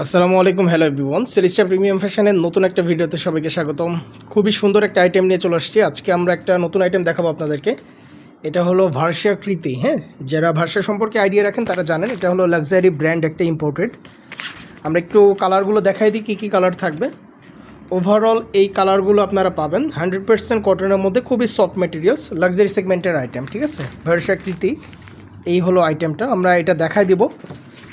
আসসালামু আলাইকুম, hello everyone. সেলিস্টা premium ফ্যাশনের নতুন একটা ভিডিওতে সবাইকে স্বাগতম। খুবই সুন্দর একটা আইটেম নিয়ে চলে আসছি। আজকে আমরা একটা নতুন আইটেম দেখাবো আপনাদেরকে। এটা হলো ভার্সিয়া কৃতি হ্যাঁ? যারা ভার্সিয়া সম্পর্কে আইডিয়া রাখেন, তারা জানেন, এটা হলো লাক্সারি ব্র্যান্ড একটা ইম্পোর্টেড আমরা একটু কালারগুলো দেখাই দিই, কী কী কালার থাকবে। ওভারঅল এই কালারগুলো আপনারা পাবেন। হান্ড্রেড পার্সেন্ট কটনের মধ্যে খুবই সফট মেটেরিয়ালস লাক্সারি সেগমেন্টের আইটেম ঠিক আছে? ভার্সিয়া কৃতি এই হলো আইটেমটা আমরা এটা দেখাই দিব।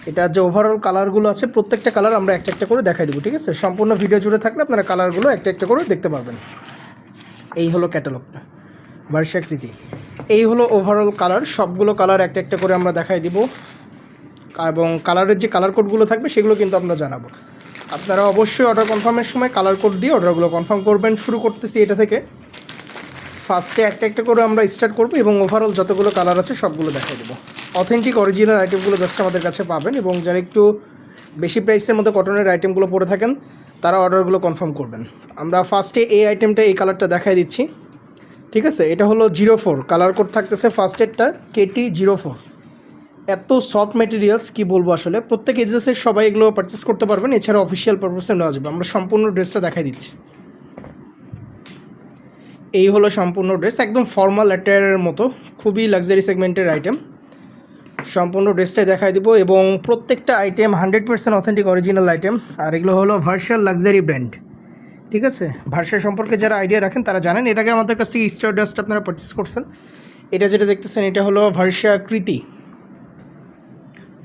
এটা যে ওভারঅল কালারগুলো আছে, প্রত্যেকটা কালার আমরা একটা একটা করে দেখাই দেবো, ঠিক আছে? সম্পূর্ণ ভিডিও জুড়ে থাকলে আপনারা কালারগুলো একটা একটা করে দেখতে পারবেন। এই হলো ক্যাটালগটা বার্ষাকৃতি এই হলো ওভারঅল কালার সবগুলো কালার একটা একটা করে আমরা দেখাই দিব। এবং কালারের যে কালার কোডগুলো থাকবে, সেগুলো কিন্তু আমরা জানাব। আপনারা অবশ্যই অর্ডার কনফার্মের সময় কালার কোড দিয়ে অর্ডারগুলো কনফার্ম করবেন। শুরু করতেছি এটা থেকে। ফার্স্টে একটা একটা করে আমরা স্টার্ট করব এবং ওভারঅল যতগুলো কালার আছে, সবগুলো দেখাই দেবো। অথেন্টিক অরিজিনাল আইটেমগুলো জাস্ট আমাদের কাছে পাবেন এবং যারা একটু বেশি প্রাইসের মধ্যে কটনের আইটেমগুলো পরে থাকেন, তারা অর্ডারগুলো কনফার্ম করবেন। আমরা ফার্স্টে এই আইটেমটা এই কালারটা দেখাই দিচ্ছি। ঠিক আছে? এটা হলো জিরো ফোর কালার কোড থাকতেছে ফার্স্টেরটা কেটি জিরো ফোর এত সফট মেটেরিয়ালস কি বলব আসলে? প্রত্যেক এজেসের সবাই এগুলো পারচেস করতে পারবেন। এছাড়া অফিসিয়াল পারপাসে নেওয়া যাবে। আমরা সম্পূর্ণ ড্রেসটা দেখাই দিচ্ছি। এই হলো সম্পূর্ণ ড্রেস একদম ফর্মাল অ্যাটায়ারের মতো, খুবই লাক্সারি সেগমেন্টের আইটেম সম্পূর্ণ ড্রেসটাই দেখাই দিব এবং প্রত্যেকটা item hundred percent authentic original item আর এগুলো হলো ভার্সাল লাক্সারি ব্র্যান্ড ঠিক আছে? ভার্সা সম্পর্কে যারা আইডিয়া রাখেন, তারা জানেন। এটাকে আমাদের কাছ থেকে স্টার ডাস্ট আপনারা পারচেস করছেন। এটা যেটা দেখতেছেন, এটা হলো ভার্সা কৃতি।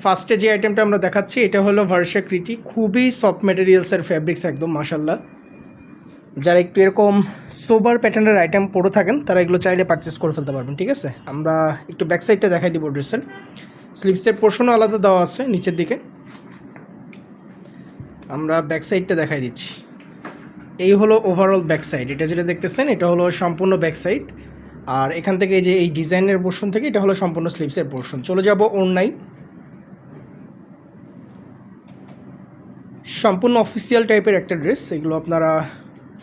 ফার্স্টে যে আইটেমটা আমরা দেখাচ্ছি, এটা হলো ভার্সা কৃতি। খুবই সফট মেটেরিয়ালসের ফ্যাব্রিক্স একদম মাসাল্লাহ যারা একটু এরকম সোবার প্যাটার্নের আইটেম পরে থাকেন, তারা এগুলো চাইলে পারচেস করে ফেলতে পারবেন, ঠিক আছে? আমরা একটু ব্যাক সাইডটা দেখাই দিব ড্রেসের স্লিভসের পোর্শনও আলাদা দেওয়া আছে, নিচের দিকে। আমরা ব্যাক সাইডটা দেখাই দিচ্ছি। এই হলো ওভারঅল ব্যাক সাইড এটা যেটা দেখতেছেন, এটা হলো সম্পূর্ণ ব্যাক সাইড আর এখান থেকে যে এই ডিজাইনের পোর্শন থেকে, এটা হলো সম্পূর্ণ স্লিভসের পোর্শন চলে যাব ওড়নাই সম্পূর্ণ অফিসিয়াল টাইপের একটা ড্রেস এগুলো আপনারা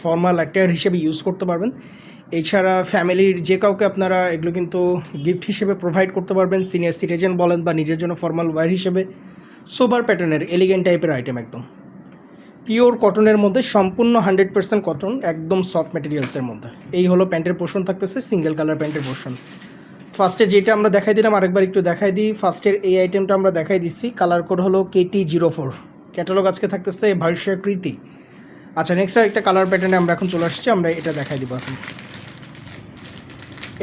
ফর্মাল অ্যাটায়ার হিসেবে ইউজ করতে পারবেন। এছাড়া ফ্যামিলির যে কাউকে আপনারা এগুলো কিন্তু গিফট হিসেবে প্রোভাইড করতে পারবেন। সিনিয়র সিটিজেন বলেন বা নিজের জন্য ফর্মাল ওয়্যার হিসেবে। সোবার প্যাটার্নের এলিগেন্ট টাইপের আইটেম একদম। পিওর কটনের মধ্যে সম্পূর্ণ হান্ড্রেড পার্সেন্ট কটন একদম সফট মেটেরিয়ালসের মধ্যে। এই হলো প্যান্টের পোর্শন থাকতেছে সিঙ্গেল কালার প্যান্টের পোর্শন ফার্স্টে যেটা আমরা দেখাই দিলাম, আরেকবার একটু দেখাই দিই। ফার্স্টের এই আইটেমটা আমরা দেখাই দিচ্ছি। কালার কোড হলো কেটি জিরো ফোর ক্যাটালগ আজকে থাকতেছে ভার্সিয়া কৃতি আচ্ছা নেক্সট আর একটা কালার প্যাটার্নে আমরা এখন চলে আসছি, আমরা এটা দেখাই দিব এখন।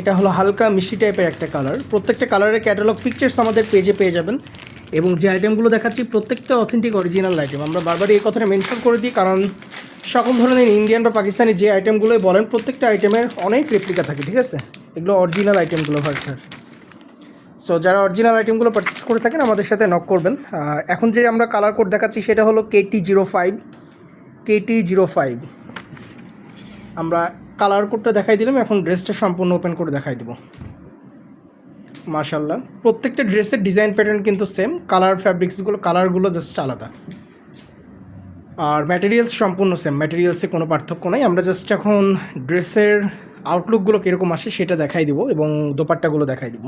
এটা হলো হালকা মিষ্টি টাইপের একটা কালার প্রত্যেকটা কালারের ক্যাটালগ পিকচার্স আমাদের পেজে পেয়ে যাবেন। এবং যে আইটেমগুলো দেখাচ্ছি, প্রত্যেকটা অথেন্টিক অরিজিনাল আইটেম আমরা বারবার এই কথাটা মেনশন করে দিই, কারণ সকল ধরনের ইন্ডিয়ান বা পাকিস্তানি যে আইটেমগুলোই বলেন, প্রত্যেকটা আইটেমের অনেক রেপ্লিকা থাকে, ঠিক আছে? এগুলো অরিজিনাল আইটেমগুলো ভার্সার সো যারা অরিজিনাল আইটেমগুলো পারচেস করে থাকেন, আমাদের সাথে নক করবেন। এখন যে আমরা কালার কোড দেখাচ্ছি, সেটা হলো KT zero five KT zero five আমরা কালার কোডটা দেখাই দিলাম, এখন ড্রেসটা সম্পূর্ণ ওপেন করে দেখাই দেবো। মাশাল্লাহ প্রত্যেকটা ড্রেসের ডিজাইন প্যাটার্ন কিন্তু সেম কালার ফ্যাব্রিক্সগুলো কালারগুলো জাস্ট আলাদা। আর ম্যাটেরিয়ালস সম্পূর্ণ সেম ম্যাটেরিয়ালসে কোনো পার্থক্য নাই। আমরা জাস্ট এখন ড্রেসের আউটলুকগুলো কীরকম আসে সেটা দেখাই দিব এবং দোপাট্টাগুলো দেখাই দিব।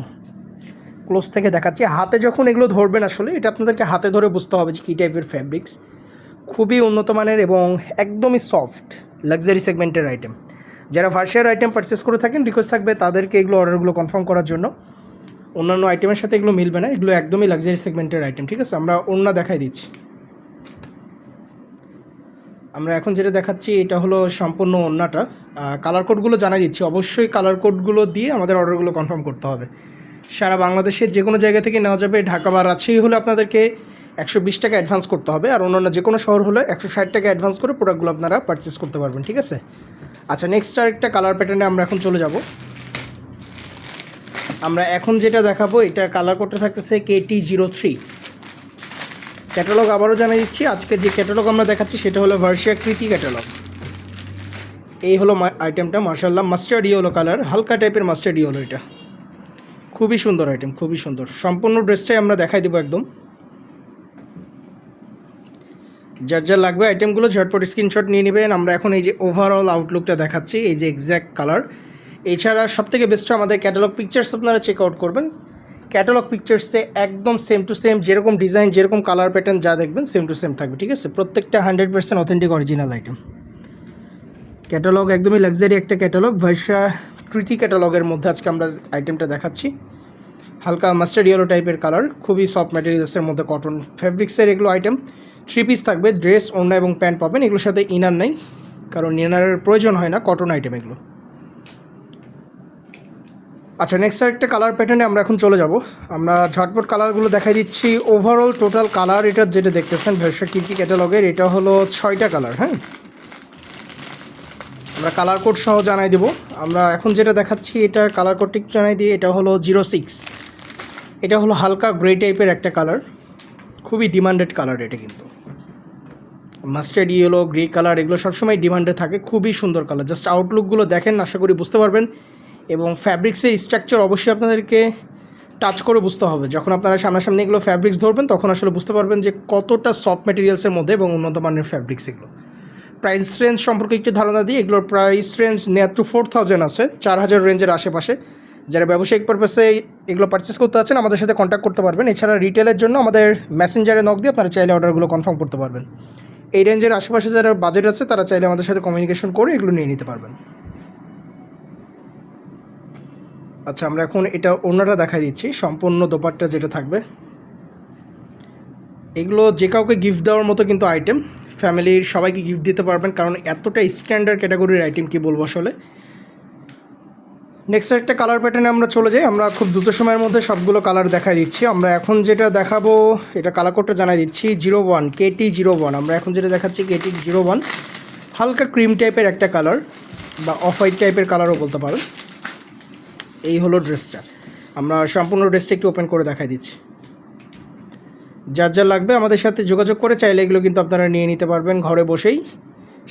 ক্লোজ থেকে দেখাচ্ছি। হাতে যখন এগুলো ধরবেন আসলে, এটা আপনাদেরকে হাতে ধরে বুঝতে হবে যে কী টাইপের ফ্যাব্রিক্স খুবই উন্নত মানের এবং একদমই সফট লাক্সারি সেগমেন্টের আইটেম যারা ভার্সিয়ার আইটেম পারচেস করে থাকেন রিকোয়েস্ট থাকবে তাদেরকে এগুলো অর্ডারগুলো কনফার্ম করার জন্য। অন্যান্য আইটেমের সাথে এগুলো মিলবে না, এগুলো একদমই লাক্সারি সেগমেন্টের আইটেম ঠিক আছে? আমরা অন্য দেখাই দিচ্ছি। আমরা এখন যেটা দেখাচ্ছি, এটা হলো সম্পূর্ণ অন্যটা কালার কোডগুলো জানাই দিচ্ছি। অবশ্যই কালার কোডগুলো দিয়ে আমাদের অর্ডারগুলো কনফার্ম করতে হবে। সারা বাংলাদেশের যে কোনো জায়গা থেকে নেওয়া যাবে। ঢাকা বা রাজশাহী হলে আপনাদেরকে একশো বিশ টাকা অ্যাডভান্স করতে হবে আর অন্যান্য যে কোনো শহর হলে একশো ষাট টাকা অ্যাডভান্স করে প্রোডাক্টগুলো আপনারা পারচেস করতে পারবেন, ঠিক আছে? আচ্ছা নেক্সট আরেকটা কালার প্যাটার্নে আমরা এখন চলে যাব। আমরা এখন যেটা দেখাবো এটা কালার করতে থাকতেছে কেটি জিরো থ্রি ক্যাটালগ আবারও জানিয়ে দিচ্ছি, আজকে যে ক্যাটালগ আমরা দেখাচ্ছি, সেটা হলো ভার্সিয়া কৃতি ক্যাটালগ এই হলো আইটেমটা মার্শাল্লাহ মাস্টার্ড ইয়েলো কালার হালকা টাইপের মাস্টার্ড ইয়েলো এটা। খুবই সুন্দর আইটেম খুবই সুন্দর। সম্পূর্ণ ড্রেসটাই আমরা দেখাই দেবো একদম। যার যা লাগবে আইটেমগুলো ঝটপট স্ক্রিনশট নিয়ে নেবেন। আমরা এখন এই যে ওভারঅল আউটলুকটা দেখাচ্ছি, এই যে এক্স্যাক্ট কালার এছাড়া সবথেকে বেস্ট আমাদের ক্যাটালগ পিকচার্স আপনারা চেক আউট করবেন। ক্যাটালগ পিকচার্সে একদম সেম টু সেম যেরকম ডিজাইন যেরকম কালার প্যাটার্ন যা দেখবেন সেম টু সেম থাকবে, ঠিক আছে? প্রত্যেকটা hundred percent authentic original item catalogue একদমই লাক্সারি একটা ক্যাটালগ ভাইসা কৃতি ক্যাটালগের মধ্যে আজকে আমরা আইটেমটা দেখাচ্ছি। হালকা মাস্টার্ড ইয়েলো টাইপের কালার খুবই সফট ম্যাটেরিয়ালসের মধ্যে কটন ফ্যাব্রিক্সের এগুলো আইটেম থ্রি পিস থাকবে, ড্রেস, ওড়না এবং প্যান্ট পাবেন। এগুলোর সাথে ইনার নেই, কারণ ইনারের প্রয়োজন হয় না কটন আইটেম এগুলো। আচ্ছা নেক্সট একটা কালার প্যাটার্নে আমরা এখন চলে যাব। আমরা ঝটপট কালারগুলো দেখাই দিচ্ছি। ওভারঅল টোটাল কালার এটা যেটা দেখতেছেন, ভেরসা কিরকি ক্যাটালগের এটা হলো ছয়টা কালার হ্যাঁ? আমরা কালার কোড সহ জানাই দেবো। আমরা এখন যেটা দেখাচ্ছি, এটার কালার কোডটি জানাই দিই, এটা হলো জিরো সিক্স এটা হলো হালকা গ্রে টাইপের একটা কালার খুবই ডিমান্ডেড কালার এটা কিন্তু। মাস্টার্ড ইয়েলো গ্রে কালার এগুলো সবসময় ডিমান্ডে থাকে। খুবই সুন্দর কালার জাস্ট আউটলুকগুলো দেখেন, আশা করি বুঝতে পারবেন। এবং ফ্যাব্রিক্সের স্ট্রাকচার অবশ্যই আপনাদেরকে টাচ করে বুঝতে হবে। যখন আপনারা সামনাসামনি এগুলো ফ্যাব্রিক্স ধরবেন, তখন আসলে বুঝতে পারবেন যে কতটা সফট মেটেরিয়ালসের মধ্যে এবং উন্নত মানের ফ্যাব্রিক্স এগুলো। প্রাইস রেঞ্জ সম্পর্কে একটু ধারণা দিই। এগুলোর price range near to four thousand আছে, চার হাজার রেঞ্জের আশেপাশে। যারা ব্যবসায়িক পারপাসে এগুলো পারচেস করতে আছেন, আমাদের সাথে কন্ট্যাক্ট করতে পারবেন। এছাড়া রিটেলের জন্য আমাদের মেসেঞ্জারে নক দিয়ে আপনারা চাইলে অর্ডারগুলো কনফার্ম করতে পারবেন। এই রেঞ্জের আশেপাশে যারা বাজেট আছে, তারা চাইলে আমাদের সাথে কমিউনিকেশন করে এগুলো নিয়ে নিতে পারবেন। আচ্ছা আমরা এখন এটা অন্যটা দেখাই দিচ্ছি। সম্পূর্ণ দোপাট্টা যেটা থাকবে। এগুলো যে কাউকে গিফট দেওয়ার মতো কিন্তু আইটেম ফ্যামিলির সবাইকে গিফট দিতে পারবেন, কারণ এতটা স্ট্যান্ডার্ড ক্যাটাগরির আইটেম কি বলব আসলে? নেক্সট একটা কালার প্যাটার্নে আমরা চলে যাই। আমরা খুব দ্রুত সময়ের মধ্যে সবগুলো কালার দেখাই দিচ্ছি। আমরা এখন যেটা দেখাবো, এটা কালার কোডটা জানাই দিচ্ছি zero one KT zero one আমরা এখন যেটা দেখাচ্ছি কেটি জিরো ওয়ান হালকা ক্রিম টাইপের একটা কালার বা অফ হোয়াইট টাইপের কালারও বলতে পারেন এই হলো ড্রেসটা আমরা সম্পূর্ণ ড্রেসটা একটু ওপেন করে দেখাই দিচ্ছি। যার যা লাগবে আমাদের সাথে যোগাযোগ করে, চাইলে এগুলো কিন্তু আপনারা নিয়ে নিতে পারবেন ঘরে বসেই।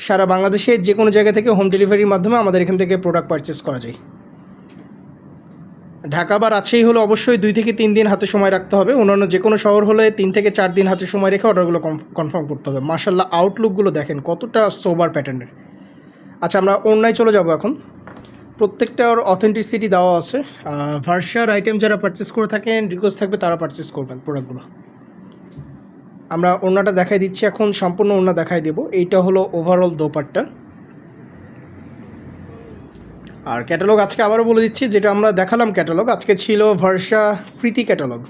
সারা বাংলাদেশে যে কোনো জায়গা থেকে হোম ডেলিভারির মাধ্যমে আমাদের এখান থেকে প্রোডাক্ট পারচেস করা যায়। ঢাকা বা রাজশাহী হলে অবশ্যই দুই থেকে তিন দিন হাতে সময় রাখতে হবে। অন্যান্য যে কোনো শহর হলে তিন থেকে চার দিন হাতে সময় রেখে অর্ডারগুলো কনফার্ম করতে হবে। মার্শাল্লাহ আউটলুকগুলো দেখেন কতটা সোবার প্যাটার্নের আচ্ছা আমরা অন্যায় চলে যাব এখন। প্রত্যেকটা প্রত্যেকটার অথেন্টিসিটি দেওয়া আছে। ভার্সার আইটেম যারা পারচেস করে থাকেন রিকোয়েস্ট থাকবে তারা পারচেস করবেন প্রোডাক্টগুলো আমরা ওড়নাটা দেখাই দিচ্ছি। এখন সম্পূর্ণ ওড়না দেখাই দেবো। এইটা হলো ওভারঅল দোপাট্টা। আর ক্যাটালগ আজকে আবারও বলে দিচ্ছি, যেটা আমরা দেখালাম ক্যাটালগ আজকে ছিল Varsha Kriti catalogue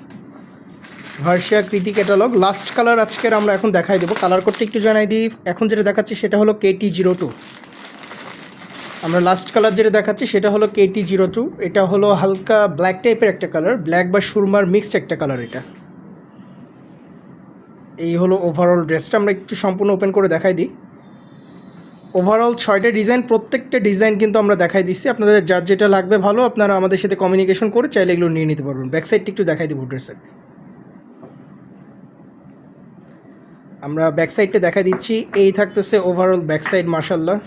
Varsha Kriti catalogue last colour আজকের আমরা এখন দেখাই দেবো। কালার কোডটা একটু জানাই দিই। এখন যেটা দেখাচ্ছি সেটা হলো কেটি জিরো টু আমরা লাস্ট কালার যেটা দেখাচ্ছি সেটা হলো কেটি জিরো টু এটা হলো হালকা ব্ল্যাক টাইপের একটা কালার ব্ল্যাক বা সুরমার মিক্সড একটা কালার এটা। এই হলো ওভারঅল ড্রেসটা আমরা একটু সম্পূর্ণ ওপেন করে দেখাই দিই। ওভারঅল ছয়টা ডিজাইন প্রত্যেকটা ডিজাইন কিন্তু আমরা দেখাই দিচ্ছি। আপনাদের যার যেটা লাগবে ভালো, আপনারা আমাদের সাথে কমিউনিকেশন করে চাইলে এগুলো নিয়ে নিতে পারবেন। ব্যাক সাইডটা একটু দেখাই দিব ড্রেসের আমরা ব্যাক সাইডটা দেখা দিচ্ছি। এই থাকতেছে ওভারঅল ব্যাক সাইড মাসাল্লাহ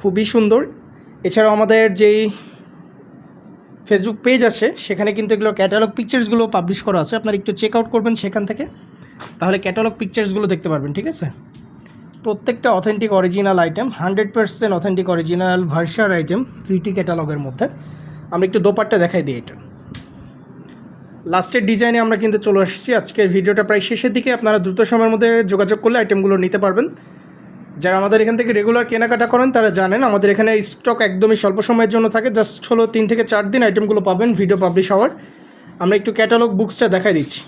খুবই সুন্দর। এছাড়াও আমাদের যেই ফেসবুক পেজ আছে, সেখানে কিন্তু এগুলো ক্যাটালগ পিকচার্সগুলো পাবলিশ করা আছে। আপনারা একটু চেক আউট করবেন সেখান থেকে। তাহলে ক্যাটালগ পিকচার্সগুলো দেখতে পারবেন, ঠিক আছে? প্রত্যেকটা authentic original item hundred percent authentic original ভার্সার item ক্রিটি ক্যাটালগের মধ্যে। আমরা একটু দোপাট্টা দেখাই দিই এটা। লাস্টের ডিজাইনে আমরা কিন্তু চলে আসছি। আজকের ভিডিওটা প্রায় শেষের দিকে। আপনারা দ্রুত সময়ের মধ্যে যোগাযোগ করলে আইটেমগুলো নিতে পারবেন। যারা আমাদের এখান থেকে রেগুলার কেনাকাটা করেন, তারা জানেন আমাদের এখানে স্টক একদমই স্বল্প সময়ের জন্য থাকে। জাস্ট হলো তিন থেকে চার দিন আইটেমগুলো পাবেন ভিডিও পাবলিশ হওয়ার। আমরা একটু ক্যাটালগ বুকসটা দেখাই দিচ্ছি।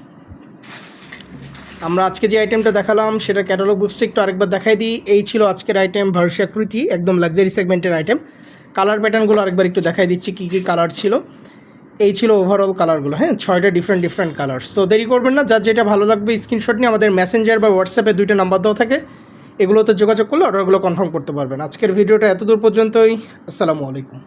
আমরা আজকে যে আইটেমটা দেখালাম, সেটা ক্যাটালগ বুকসটা একটু আরেকবার দেখাই দিই। এই ছিল আজকের আইটেম ভার্সিয়াকৃতি একদম লাক্সারি সেগমেন্টের আইটেম কালার প্যাটার্নগুলো আরেকবার একটু দেখাই দিচ্ছি, কী কী কালার ছিল। এই ছিল ওভারঅল কালারগুলো হ্যাঁ ছয়টা ডিফারেন্ট ডিফারেন্ট কালার সো দেরি করবেন না, যার যেটা ভালো লাগবে স্ক্রিনশট নিয়ে আমাদের মেসেঞ্জার বা হোয়াটসঅ্যাপে দুইটা নাম্বার দেওয়া থাকে। এগুলোতে যোগাযোগ করলে অর্ডারগুলো কনফার্ম করতে পারবেন। আজকের ভিডিওটা এতদূর পর্যন্তই, আসসালামু আলাইকুম।